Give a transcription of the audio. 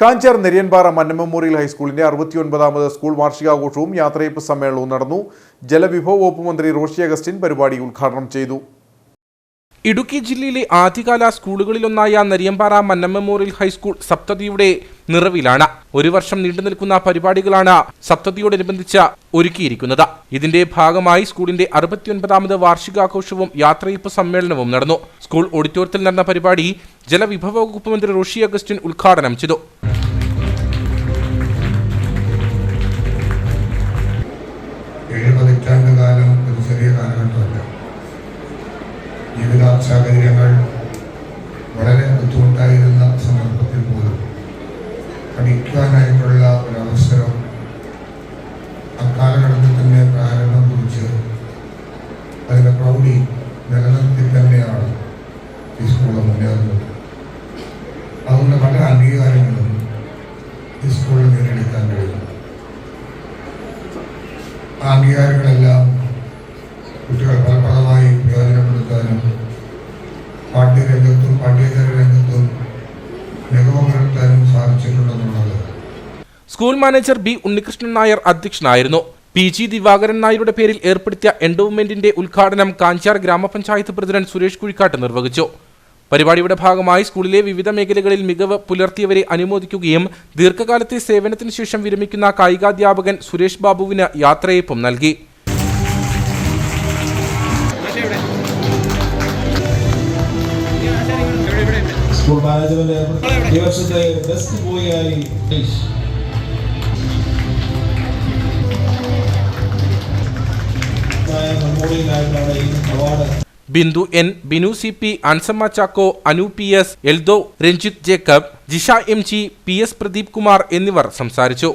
കാഞ്ചാർ നെരിയൻപാറ മന്ന memorial ഹൈസ്കൂളിന്റെ അറുപത്തിയൊൻപതാമത് school വാർഷികാഘോഷവും യാത്രയപ്പ് സമ്മേളനവും നടന്നു. ജലവിഭവ വകുപ്പ് മന്ത്രി റോഷി അഗസ്റ്റിൻ പരിപാടി ഉദ്ഘാടനം ചെയ്തു. ഇടുക്കി ജില്ലയിലെ ആദ്യകാല സ്കൂളുകളിലൊന്നായ നെരിയമ്പാറ മന്ന മെമ്മോറിയൽ ഹൈസ്കൂൾ സപ്തതിയുടെ നിറവിലാണ്. ഒരു വർഷം നീണ്ടു നിൽക്കുന്ന പരിപാടികളാണ് സപ്തതിയോടനുബന്ധിച്ച് ഒരുക്കിയിരിക്കുന്നത്. ഇതിന്റെ ഭാഗമായി സ്കൂളിന്റെ അറുപത്തിയൊൻപതാമത് വാർഷികാഘോഷവും യാത്രയപ്പ് സമ്മേളനവും നടന്നു. സ്കൂൾ ഓഡിറ്റോറിയത്തിൽ നടന്ന പരിപാടി ജലവിഭവ വകുപ്പ് മന്ത്രി റോഷി അഗസ്റ്റിൻ ഉദ്ഘാടനം ചെയ്തു. ഏഴ് പതിറ്റാണ്ട് കാലം ഒരു ചെറിയ കാലഘട്ടമല്ല. ജീവിത സാഹചര്യങ്ങൾ വളരെ ബുദ്ധിമുട്ടായിരുന്ന സന്ദർഭത്തിൽ പോലും പഠിക്കാനായിട്ടുള്ള ഒരവസരം അക്കാലഘട്ടത്തിൽ തന്നെ പ്രാരംഭം കുറിച്ച് അതിന്റെ പ്രൗഢി നിലനിർത്തി തന്നെയാണ് ഈ സ്കൂളിൽ മുന്നേറുന്നത്. അതുകൊണ്ട് പല അംഗീകാരങ്ങളും ഈ സ്കൂളിൽ നേടിയെടുക്കാൻ കഴിയും ആ അംഗീകാരങ്ങളെല്ലാം കുട്ടികൾ ഫലപ്രദമായി പ്രയോജനപ്പെടുത്താനും പാഠ്യരംഗത്തും പാഠ്യേതര രംഗത്തും മികവ് പുലർത്താനും സാധിച്ചിട്ടുണ്ടെന്നുള്ളത്. School manager B Unnikrishnan Nair അധ്യക്ഷനായിരുന്നു. പി ജി ദിവാകരൻ നായരുടെ പേരിൽ ഏർപ്പെടുത്തിയ എൻഡോവ്മെന്റിന്റെ ഉദ്ഘാടനം കാഞ്ചാർ ഗ്രാമപഞ്ചായത്ത് പ്രസിഡന്റ് സുരേഷ് കുഴിക്കാട്ട് നിർവഹിച്ചു. പരിപാടിയുടെ ഭാഗമായി സ്കൂളിലെ വിവിധ മേഖലകളിൽ മികവ് പുലർത്തിയവരെ അനുമോദിക്കുകയും ദീർഘകാലത്തെ സേവനത്തിന് ശേഷം വിരമിക്കുന്ന കായികാധ്യാപകൻ സുരേഷ് ബാബുവിന് യാത്രയപ്പം നൽകി സ്കൂൾ മാനേജ്മെന്റ് ഈ വർഷത്തെ ബെസ്റ്റ് ബോയ് ആയി നിഷ്. മെമ്മോറിയലായിട്ടാണ് ഈ award Bindu N Binu C P Ansamma Chacko Anu P S Eldho Ranjith Jacob Jisha M G P S Pradeep Kumar എന്നിവർ സംസാരിച്ചു.